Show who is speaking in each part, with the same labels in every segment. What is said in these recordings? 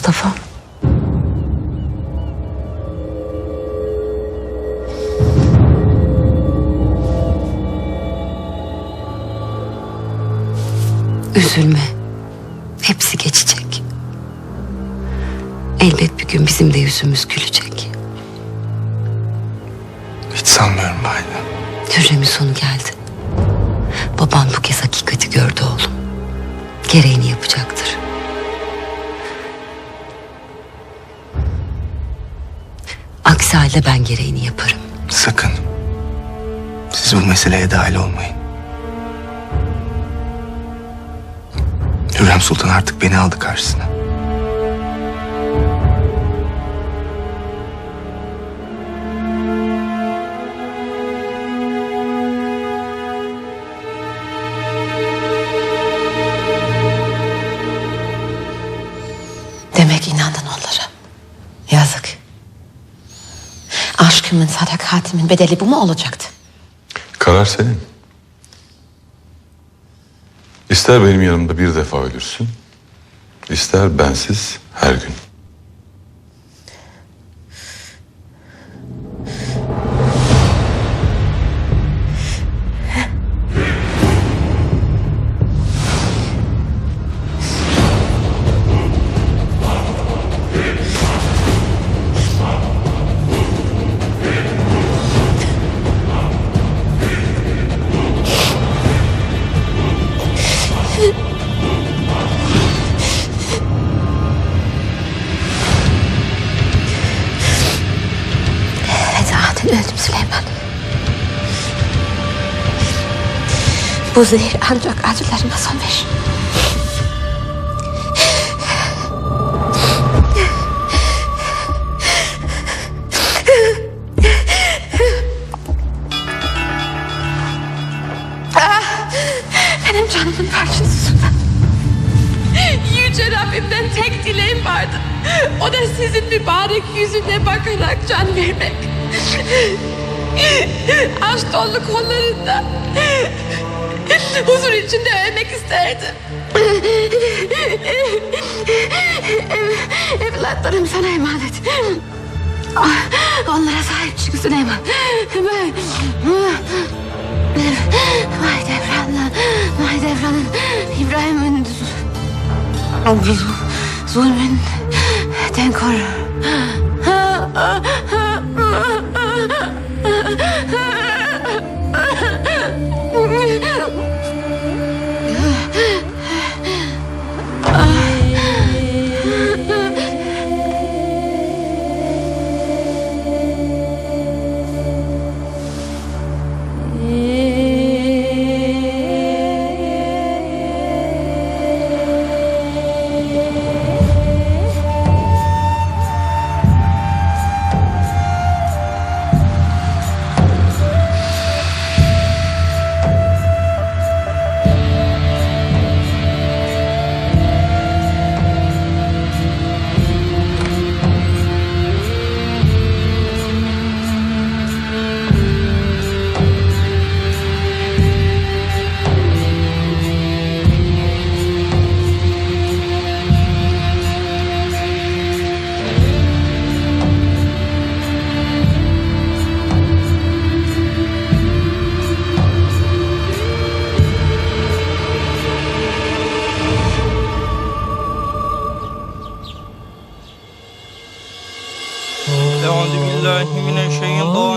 Speaker 1: Mustafa. Üzülme. Hepsi geçecek. Elbet bir gün bizim de yüzümüz gülecek.
Speaker 2: Hiç sanmıyorum Valide.
Speaker 1: Hürrem'in sonu geldi. Babam bu kez hakikati gördü oğlum. Gereğini yapacaktır. Aksi halde ben gereğini yaparım.
Speaker 2: Sakın. Siz bu meseleye dahil olmayın. Hürrem Sultan artık beni aldı karşısına.
Speaker 3: Aşkımın, sadakatimin bedeli bu mu olacaktı?
Speaker 4: Karar senin. İster benim yanımda bir defa ölürsün, ister bensiz her gün.
Speaker 3: Bu zehir ancak acılarıma son verir. Ah, Benim canımın parçası.
Speaker 5: Yüce Rabbimden tek dileğim vardı. O da sizin mübarek yüzüne bakarak can vermek. Aşk dolu kollarında huzur içinde ölmek isterdim.
Speaker 3: Ev- Evlatlarım sana emanet. Ah, Onlara sahip çık Süleyman. Ben... Mahidevran'la... Mahidevran'ın... İbrahim'in... z- Zulmün... Den koru.
Speaker 6: Cheio em dó,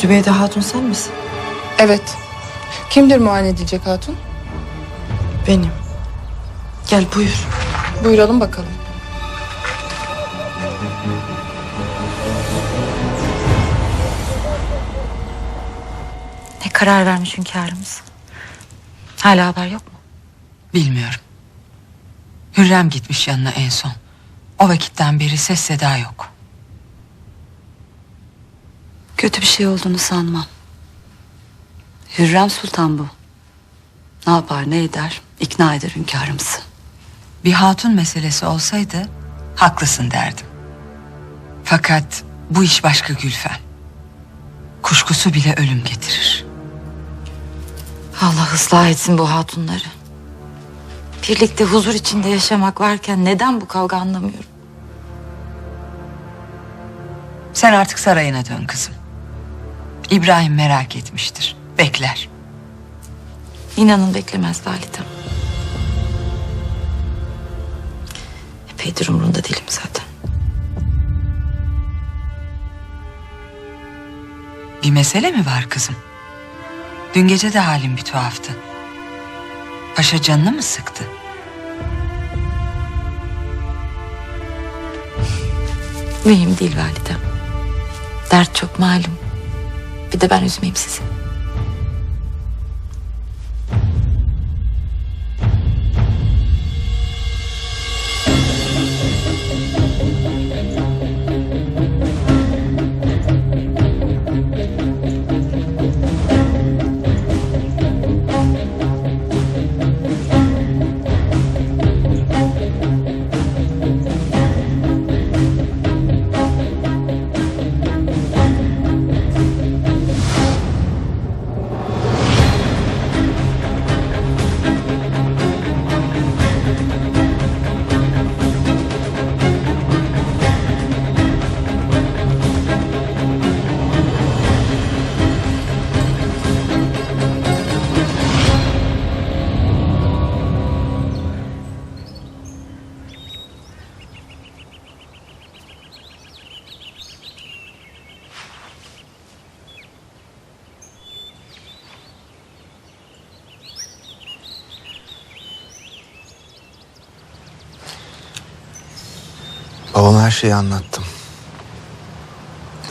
Speaker 7: Zübeyde Hatun sen misin?
Speaker 6: Evet. Kimdir muayene edilecek hatun?
Speaker 7: Benim. Gel buyur.
Speaker 6: Buyuralım bakalım.
Speaker 5: Ne karar vermiş hünkârımız? Hala haber yok mu?
Speaker 8: Bilmiyorum. Hürrem gitmiş yanına en son. O vakitten beri ses seda yok.
Speaker 5: Kötü bir şey olduğunu sanmam. Hürrem Sultan bu. Ne yapar ne eder ikna eder hünkârımızı.
Speaker 8: Bir hatun meselesi olsaydı haklısın derdim. Fakat bu iş başka Gülfen. Kuşkusu bile ölüm getirir.
Speaker 5: Allah ıslah etsin bu hatunları. Birlikte huzur içinde yaşamak varken neden bu kavga anlamıyorum.
Speaker 8: Sen artık sarayına dön kızım. İbrahim merak etmiştir. Bekler.
Speaker 5: İnanın beklemez validem. Epeydir umurunda değilim zaten.
Speaker 8: Bir mesele mi var kızım? Dün gece de halin bir tuhaftı. Paşa canını mı sıktı?
Speaker 5: Mühim değil validem. Dert çok malum. Bir de ben üzmeyeyim sizi.
Speaker 2: Her şeyi anlattım.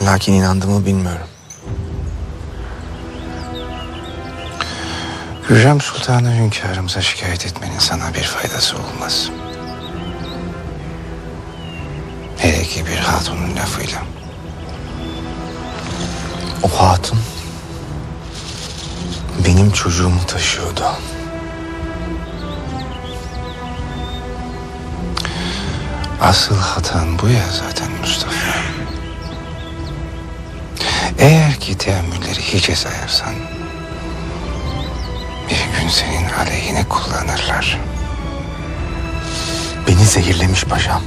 Speaker 2: Lakin inandı mı bilmiyorum. Hürrem Sultan'ı hünkârımıza şikayet etmenin sana bir faydası olmaz. Hele ki bir hatunun lafıyla. O hatun benim çocuğumu taşıyordu. Asıl hatan bu ya zaten Mustafa. Eğer ki teamülleri hiçe sayarsan... ...bir gün senin aleyhine kullanırlar. Beni zehirlemiş paşam.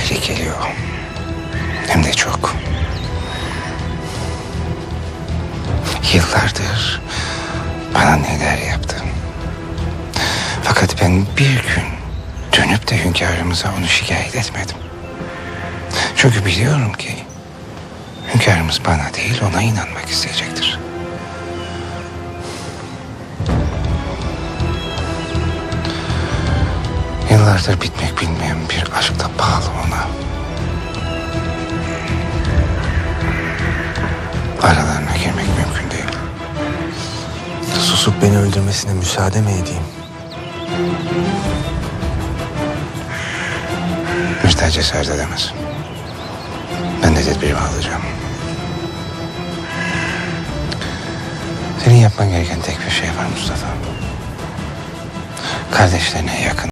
Speaker 2: Tehlikeli o. Hem de çok. Yıllardır bana neler yaptı. Fakat ben bir gün dönüp de hünkârımıza onu şikayet etmedim. Çünkü biliyorum ki hünkârımız bana değil ona inanmak isteyecektir. Yıllardır bitmek bilmeyen bir aşkla bağlı ona. Aralarına girmek mümkün değil. Susup beni öldürmesine müsaade mi edeyim? Müjde cesaret edemez. Ben de tedbirimi alacağım. Senin yapman gereken tek bir şey var Mustafa. kardeşlerine yakın